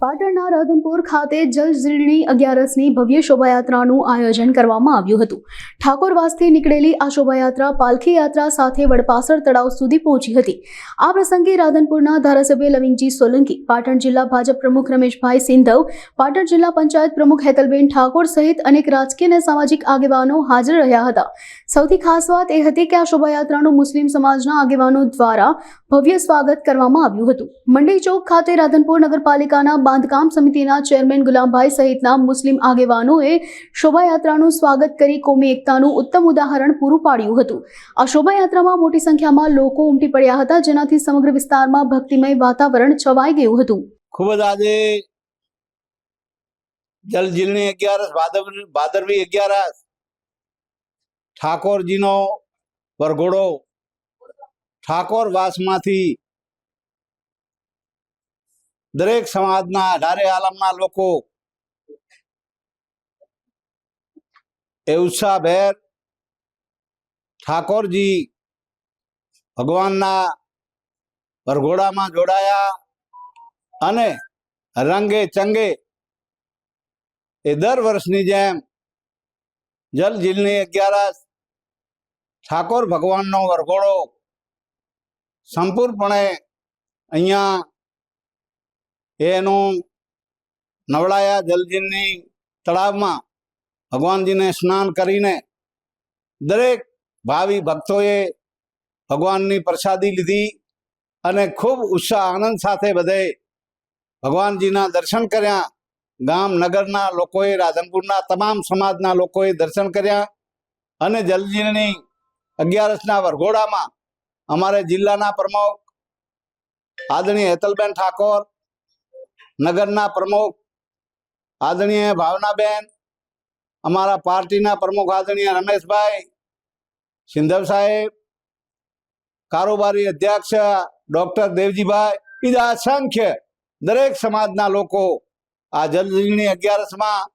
પાટણના રાધનપુર ખાતે જલઝીલણી અગિયારસની ભવ્ય શોભાયાત્રાનું આયોજન કરવામાં આવ્યું હતું. ઠાકોરવાસથી નીકળેલી આ શોભાયાત્રા પાલખી યાત્રા સાથે વડપાસર તળાવ સુધી પહોંચી હતી. આ પ્રસંગે રાધનપુરના ધારાસભ્ય લવિંગજી સોલંકી, પાટણ જિલ્લા ભાજપ પ્રમુખ રમેશભાઈ સિંધવ, પાટણ જિલ્લા પંચાયત પ્રમુખ હેતલબેન ઠાકોર સહિત અનેક રાજકીય અને સામાજિક આગેવાનો હાજર રહ્યા હતા. સૌથી ખાસ વાત એ હતી કે આ શોભાયાત્રાનું મુસ્લિમ સમાજના આગેવાનો દ્વારા ભવ્ય સ્વાગત કરવામાં આવ્યું હતું. મંડી ચોક ખાતે રાધનપુર નગરપાલિકાના બાંધકામ સમિતિના ચેરમેન ગુલામભાઈ સહિતના મુસ્લિમ આગેવાનોએ શોભાયાત્રાનું સ્વાગત કરી કોમી એકતાનું ઉત્તમ ઉદાહરણ પૂરું પાડ્યું હતું. આ શોભાયાત્રામાં મોટી સંખ્યામાં લોકો ઉમટી પડ્યા હતા, જેનાથી સમગ્ર વિસ્તારમાં ભક્તિમય વાતાવરણ છવાઈ ગયું હતું. ખૂબ જ આજે જલજીલની અગિયારસ ભાદર ભાદરવી અગિયારસ, ઠાકોરજીનો વરઘોડો, ઠાકોર વાસમાંથી દરેક સમાજના અઢારે આલમના લોકો એ ઉત્સાહભેર ઠાકોરજી ભગવાનના વરઘોડામાં જોડાયા અને રંગે ચંગે એ દર વર્ષની જેમ જલ જીલની અગિયારસ ઠાકોર ભગવાનનો વરઘોડો સંપૂર્ણપણે અહીંયા એનું નવડાયા જલજીની તળાવમાં ભગવાનજીને સ્નાન કરીને દરેક ભાવિ ભક્તોએ ભગવાનની પ્રસાદી લીધી અને ખૂબ ઉત્સાહ, આનંદ સાથે બધે ભગવાનજીના દર્શન કર્યા. ગામ નગરના લોકોએ, રાધનપુરના તમામ સમાજના લોકોએ દર્શન કર્યા અને જલજીની અગિયારસના વરઘોડામાં અમારે જિલ્લાના પ્રમુખ આદરણીય હેતલબેન ઠાકોર નગરના પ્રમુખ આદરણીય ભાવનાબેન, અમારા પાર્ટીના પ્રમુખ આદરણીય રમેશભાઈ સિંધવ સાહેબ, કારોબારી અધ્યક્ષ ડોક્ટર દેવજીભાઈ બીજા અસંખ્ય દરેક સમાજના લોકો આ જલજીની અગિયારસમાં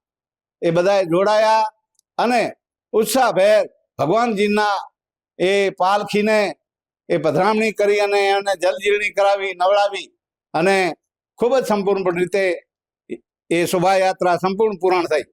એ બધાએ જોડાયા અને ઉત્સાહભેર ભગવાનજીના એ પાલખીને એ પધરામણી કરી અને એને જલજીરણી કરાવી, નવડાવી અને ખૂબ જ સંપૂર્ણ રીતે એ શોભાયાત્રા સંપૂર્ણ પૂર્ણ થઈ.